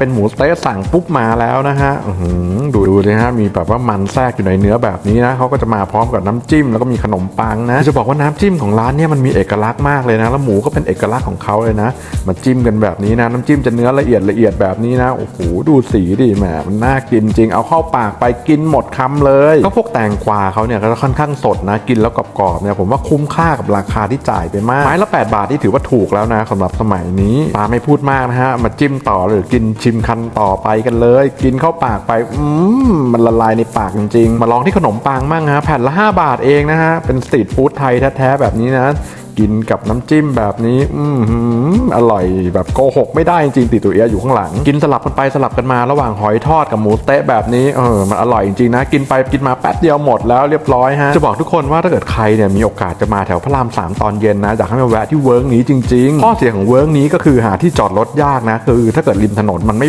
เป็นหมูสเต๊ะสั่งปุ๊บมาแล้วนะฮะดูดูเลยฮะมีแบบว่ามันแทรกอยู่ในเนื้อแบบนี้นะเขาก็จะมาพร้อมกับน้ำจิ้มแล้วก็มีขนมปังนะจะบอกว่าน้ำจิ้มของร้านเนี่ยมันมีเอกลักษณ์มากเลยนะแล้วหมูก็เป็นเอกลักษณ์ของเขาเลยนะมาจิ้มกันแบบนี้นะน้ำจิ้มจะเนื้อละเอียดละเอียดแบบนี้นะโอ้โหดูสีดิแหมมันน่ากินจริงเอาเข้าปากไปกินหมดคำเลยก็พวกแตงกวาเขาเนี่ยก็ค่อนข้างสดนะกินแล้วกรอบๆเนี่ยผมว่าคุ้มค่ากับราคาที่จ่ายไปมากไม้ละ 8 บาทที่ถือว่าถูกแล้วนะสำหรับสมัยนี้ปาไม่พูดมากนะฮะมาจิ้มต่อหรือกินชิิมคันต่อไปกันเลย กินเข้าปากไป อืมมันละลายในปากจริงๆ มาลองที่ขนมปังมั่งฮะแผ่นละ 5 บาทเองนะฮะ เป็นสตรีทฟู้ดไทยแท้ๆแบบนี้นะ กินกับน้ำจิ้มแบบนี้ อืออร่อยแบบโกหกไม่ได้จริงๆติดตัวเอียอยู่ข้างหลัง กินสลับกันไปสลับกันมาระหว่างหอยทอดกับหมูสเต๊ะแบบนี้เออมันอร่อยจริงๆนะ กินไปกินมาแป๊บเดียวหมดแล้วเรียบร้อยฮะจะบอกทุกคนว่าถ้าเกิดใครเนี่ยมีโอกาสจะมาแถวพระรามสามตอนเย็นนะอยากให้มาแวะที่เวิร์กนี้จริงๆข้อเสียของเวิร์กนี้ก็คือหาที่จอดรถยากนะคือ ถ้าเกิดริมถนนมันไม่